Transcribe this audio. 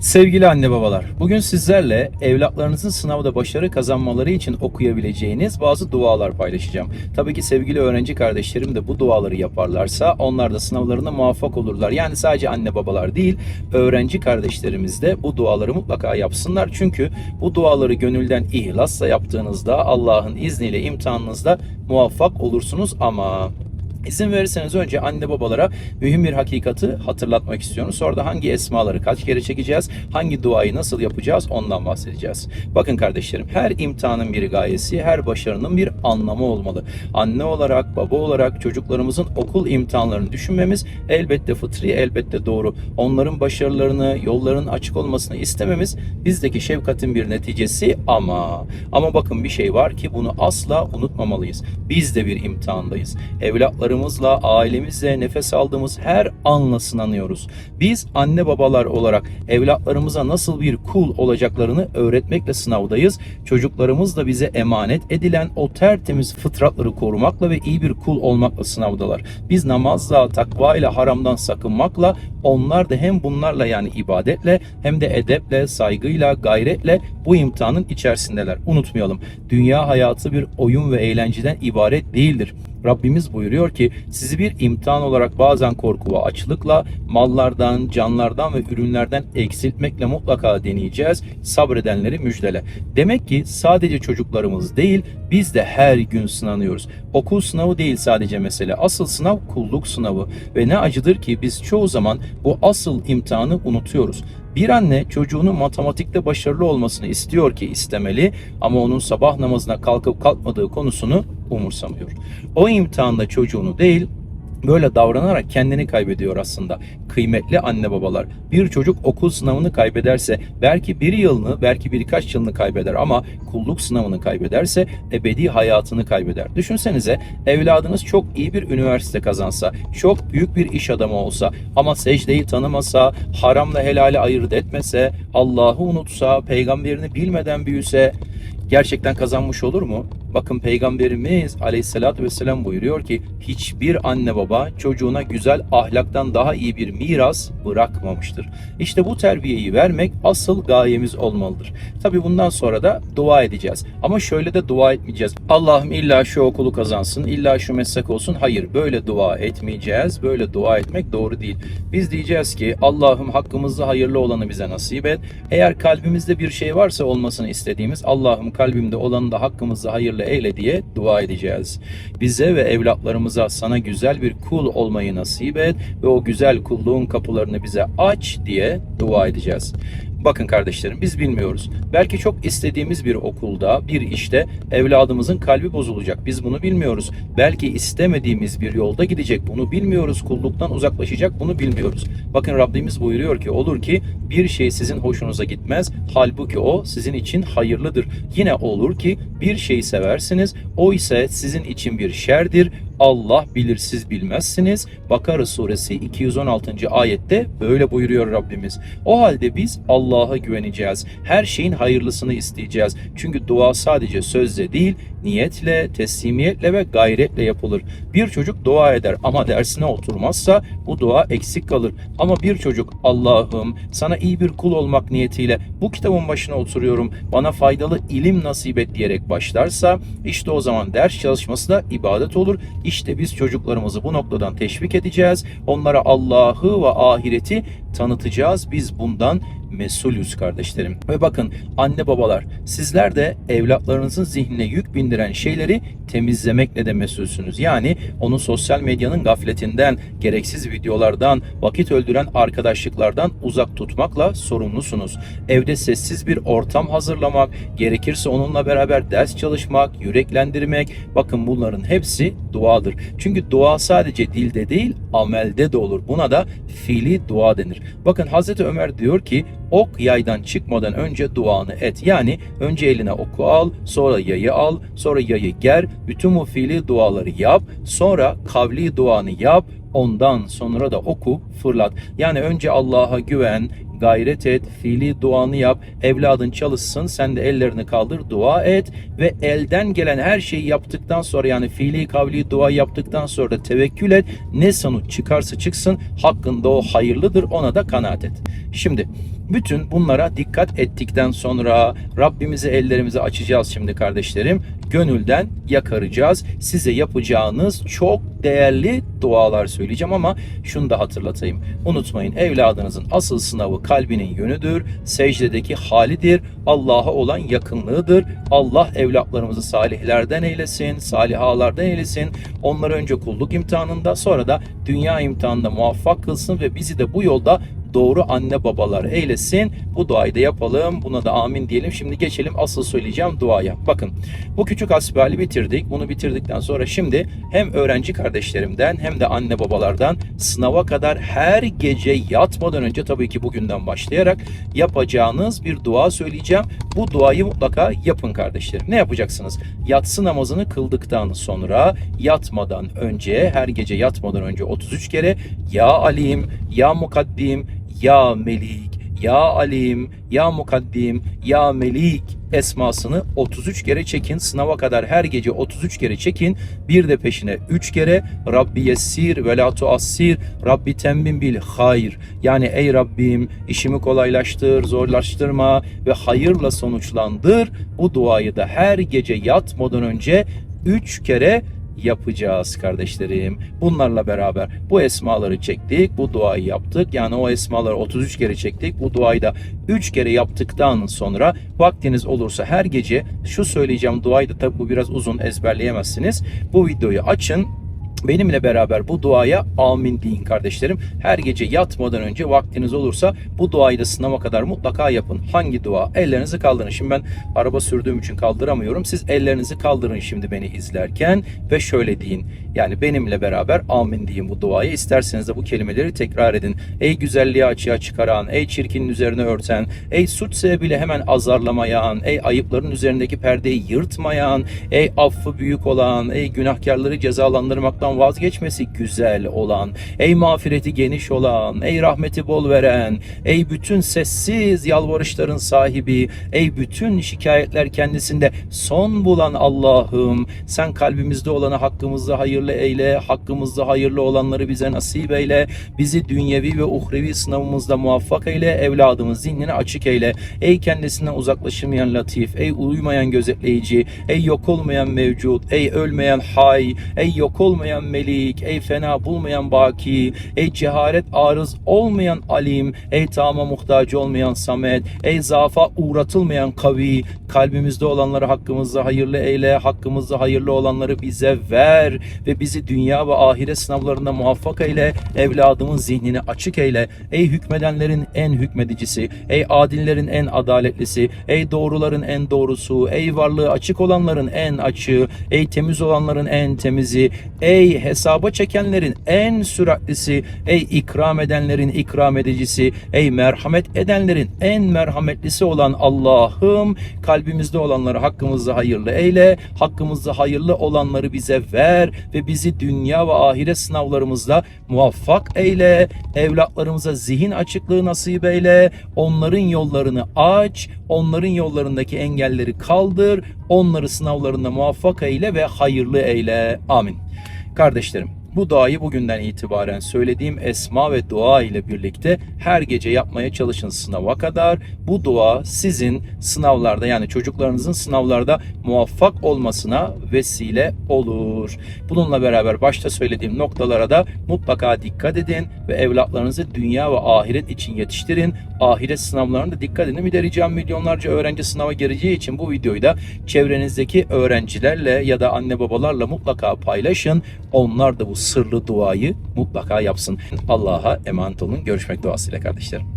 Sevgili anne babalar, bugün sizlerle evlatlarınızın sınavda başarı kazanmaları için okuyabileceğiniz bazı dualar paylaşacağım. Tabii ki sevgili öğrenci kardeşlerim de bu duaları yaparlarsa onlar da sınavlarına muvaffak olurlar. Yani sadece anne babalar değil, öğrenci kardeşlerimiz de bu duaları mutlaka yapsınlar. Çünkü bu duaları gönülden ihlasla yaptığınızda Allah'ın izniyle imtihanınızda muvaffak olursunuz ama İzin verirseniz önce anne babalara mühim bir hakikati hatırlatmak istiyorum. Sonra da hangi esmaları kaç kere çekeceğiz, hangi duayı nasıl yapacağız ondan bahsedeceğiz. Bakın kardeşlerim her imtihanın bir gayesi, her başarının bir anlamı olmalı. Anne olarak, baba olarak çocuklarımızın okul imtihanlarını düşünmemiz elbette fıtri, elbette doğru. Onların başarılarını, yolların açık olmasını istememiz bizdeki şefkatin bir neticesi ama ama bakın bir şey var ki bunu asla unutmamalıyız. Biz de bir imtihandayız. Evlatlarımızla, ailemizle nefes aldığımız her anla sınanıyoruz. Biz anne babalar olarak evlatlarımıza nasıl bir kul olacaklarını öğretmekle sınavdayız. Çocuklarımız da bize emanet edilen o tertemiz fıtratları korumakla ve iyi bir kul olmakla sınavdalar. Biz namazla, takvayla, haramdan sakınmakla onlar da hem bunlarla yani ibadetle hem de edeple, saygıyla, gayretle bu imtihanın içerisindeler. Unutmayalım. Dünya hayatı bir oyun ve eğlenceden ibaret değildir. Rabbimiz buyuruyor ki sizi bir imtihan olarak bazen korku ve açlıkla mallardan, canlardan ve ürünlerden eksiltmekle mutlaka deneyeceğiz. Sabredenleri müjdele. Demek ki sadece çocuklarımız değil biz de her gün sınanıyoruz. Okul sınavı değil sadece mesele. Asıl sınav kulluk sınavı. Ve ne acıdır ki biz çoğu zaman bu asıl imtihanı unutuyoruz. Bir anne çocuğunun matematikte başarılı olmasını istiyor ki istemeli ama onun sabah namazına kalkıp kalkmadığı konusunu umursamıyor. O imtihanda çocuğunu değil böyle davranarak kendini kaybediyor aslında. Kıymetli anne babalar bir çocuk okul sınavını kaybederse belki bir yılını belki birkaç yılını kaybeder ama kulluk sınavını kaybederse ebedi hayatını kaybeder. Düşünsenize evladınız çok iyi bir üniversite kazansa, çok büyük bir iş adamı olsa ama secdeyi tanımasa, haramla helali ayırt etmese, Allah'ı unutsa, peygamberini bilmeden büyüse gerçekten kazanmış olur mu? Bakın Peygamberimiz aleyhissalatü vesselam buyuruyor ki hiçbir anne baba çocuğuna güzel ahlaktan daha iyi bir miras bırakmamıştır. İşte bu terbiyeyi vermek asıl gayemiz olmalıdır. Tabi bundan sonra da dua edeceğiz. Ama şöyle de dua etmeyeceğiz. Allah'ım illa şu okulu kazansın, illa şu meslek olsun. Hayır böyle dua etmeyeceğiz. Böyle dua etmek doğru değil. Biz diyeceğiz ki Allah'ım hakkımızda hayırlı olanı bize nasip et. Eğer kalbimizde bir şey varsa olmasını istediğimiz Allah'ım kalbimde olanı da hakkımızda hayırlı eyle diye dua edeceğiz. Bize ve evlatlarımıza sana güzel bir kul olmayı nasip et ve o güzel kulluğun kapılarını bize aç diye dua edeceğiz. Bakın kardeşlerim biz bilmiyoruz. Belki çok istediğimiz bir okulda, bir işte evladımızın kalbi bozulacak. Biz bunu bilmiyoruz. Belki istemediğimiz bir yolda gidecek. Bunu bilmiyoruz. Kulluktan uzaklaşacak. Bunu bilmiyoruz. Bakın Rabbimiz buyuruyor ki olur ki bir şey sizin hoşunuza gitmez. Halbuki o sizin için hayırlıdır. Yine olur ki bir şeyi seversiniz. O ise sizin için bir şerdir. Allah bilir siz bilmezsiniz. Bakara suresi 216. ayette böyle buyuruyor Rabbimiz. O halde biz Allah'a güveneceğiz. Her şeyin hayırlısını isteyeceğiz. Çünkü dua sadece sözle değil, niyetle, teslimiyetle ve gayretle yapılır. Bir çocuk dua eder ama dersine oturmazsa bu dua eksik kalır. Ama bir çocuk Allah'ım sana iyi bir kul olmak niyetiyle bu kitabın başına oturuyorum, bana faydalı ilim nasip et diyerek başlarsa işte o zaman ders çalışması da ibadet olur. İşte biz çocuklarımızı bu noktadan teşvik edeceğiz. Onlara Allah'ı ve ahireti tanıtacağız. Biz bundan mesulüz kardeşlerim. Ve bakın anne babalar sizler de evlatlarınızın zihnine yük bindiren şeyleri temizlemekle de mesulsünüz. Yani onu sosyal medyanın gafletinden, gereksiz videolardan, vakit öldüren arkadaşlıklardan uzak tutmakla sorumlusunuz. Evde sessiz bir ortam hazırlamak, gerekirse onunla beraber ders çalışmak, yüreklendirmek. Bakın bunların hepsi duadır. Çünkü dua sadece dilde değil, amelde de olur. Buna da fiili dua denir. Bakın Hazreti Ömer diyor ki ok yaydan çıkmadan önce duanı et. Yani önce eline oku al, sonra yayı al, sonra yayı ger, bütün bu fiili duaları yap, sonra kavli duanı yap, ondan sonra da oku, fırlat. Yani önce Allah'a güven, gayret et, fiili duanı yap, evladın çalışsın, sen de ellerini kaldır, dua et ve elden gelen her şeyi yaptıktan sonra yani fiili kavli dua yaptıktan sonra da tevekkül et. Ne sonuç çıkarsa çıksın hakkında o hayırlıdır ona da kanaat et. Şimdi Bütün bunlara dikkat ettikten sonra Rabbimize ellerimizi açacağız şimdi kardeşlerim. Gönülden yakaracağız. Size yapacağınız çok değerli dualar söyleyeceğim ama şunu da hatırlatayım. Unutmayın evladınızın asıl sınavı kalbinin yönüdür. Secdedeki halidir. Allah'a olan yakınlığıdır. Allah evlatlarımızı salihlerden eylesin, salihalardan eylesin. Onları önce kulluk imtihanında sonra da dünya imtihanında muvaffak kılsın ve bizi de bu yolda doğru anne babalar eylesin. Bu duayı da yapalım. Buna da amin diyelim. Şimdi geçelim asıl söyleyeceğim duaya. Bakın bu küçük hasbihali bitirdik. Bunu bitirdikten sonra şimdi hem öğrenci kardeşlerimden hem de anne babalardan sınava kadar her gece yatmadan önce tabii ki bugünden başlayarak yapacağınız bir dua söyleyeceğim. Bu duayı mutlaka yapın kardeşlerim. Ne yapacaksınız? Yatsı namazını kıldıktan sonra yatmadan önce her gece yatmadan önce 33 kere Ya Alim, Ya Mukaddim, Ya Melik, Ya Alim, Ya Mukaddim, Ya Melik esmasını 33 kere çekin. Sınava kadar her gece 33 kere çekin. Bir de peşine 3 kere Rabbi yessir ve la tuassir Rabbi tembin bil hayr. Yani ey Rabbim işimi kolaylaştır, zorlaştırma ve hayırla sonuçlandır. Bu duayı da her gece yatmadan önce 3 kere yapacağız kardeşlerim. Bunlarla beraber bu esmaları çektik, bu duayı yaptık. Yani o esmaları 33 kere çektik. Bu duayı da 3 kere yaptıktan sonra vaktiniz olursa her gece şu söyleyeceğim duayı da tabi bu biraz uzun ezberleyemezsiniz. Bu videoyu açın Benimle beraber bu duaya amin deyin kardeşlerim. Her gece yatmadan önce vaktiniz olursa bu duayı da sınava kadar mutlaka yapın. Hangi dua? Ellerinizi kaldırın. Şimdi ben araba sürdüğüm için kaldıramıyorum. Siz ellerinizi kaldırın şimdi beni izlerken ve şöyle deyin. Yani benimle beraber amin deyin bu duayı. İsterseniz de bu kelimeleri tekrar edin. Ey güzelliği açığa çıkaran, ey çirkinin üzerine örten, ey suç sebebiyle hemen azarlamayan, ey ayıpların üzerindeki perdeyi yırtmayan, ey affı büyük olan, ey günahkarları cezalandırmaktan vazgeçmesi güzel olan, ey mağfireti geniş olan, ey rahmeti bol veren, ey bütün sessiz yalvarışların sahibi, ey bütün şikayetler kendisinde son bulan Allah'ım. Sen kalbimizde olanı hakkımızda hayırlı eyle, hakkımızda hayırlı olanları bize nasip eyle, bizi dünyevi ve uhrevi sınavımızda muvaffak eyle, evladımız zihnini açık eyle, ey kendisinden uzaklaşamayan latif, ey uyumayan gözetleyici, ey yok olmayan mevcut, ey ölmeyen hay, ey yok olmayan melik, ey fena bulmayan baki, ey cehalet arız olmayan alim, ey tama muhtaç olmayan samet, ey zafa uğratılmayan kavi, kalbimizde olanları hakkımızda hayırlı eyle, hakkımızda hayırlı olanları bize ver ve bizi dünya ve ahiret sınavlarında muvaffak eyle, evladımın zihnini açık eyle, ey hükmedenlerin en hükmedicisi, ey adillerin en adaletlisi, ey doğruların en doğrusu, ey varlığı açık olanların en açığı, ey temiz olanların en temizi, ey hesaba çekenlerin en süratlisi, ey ikram edenlerin ikram edicisi, ey merhamet edenlerin en merhametlisi olan Allah'ım kalbimizde olanları hakkımızda hayırlı eyle, hakkımızda hayırlı olanları bize ver ve bizi dünya ve ahiret sınavlarımızda muvaffak eyle, evlatlarımıza zihin açıklığı nasip eyle, onların yollarını aç, onların yollarındaki engelleri kaldır, onları sınavlarında muvaffak eyle ve hayırlı eyle. Amin. Kardeşlerim bu duayı bugünden itibaren söylediğim esma ve dua ile birlikte her gece yapmaya çalışın sınava kadar. Bu dua sizin sınavlarda yani çocuklarınızın sınavlarda muvaffak olmasına vesile olur. Bununla beraber başta söylediğim noktalara da mutlaka dikkat edin ve evlatlarınızı dünya ve ahiret için yetiştirin. Ahiret sınavlarında dikkat edin. Bir milyonlarca öğrenci sınava gireceği için bu videoyu da çevrenizdeki öğrencilerle ya da anne babalarla mutlaka paylaşın. Onlar da bu sırlı duayı mutlaka yapsın. Allah'a emanet olun. Görüşmek duasıyla kardeşlerim.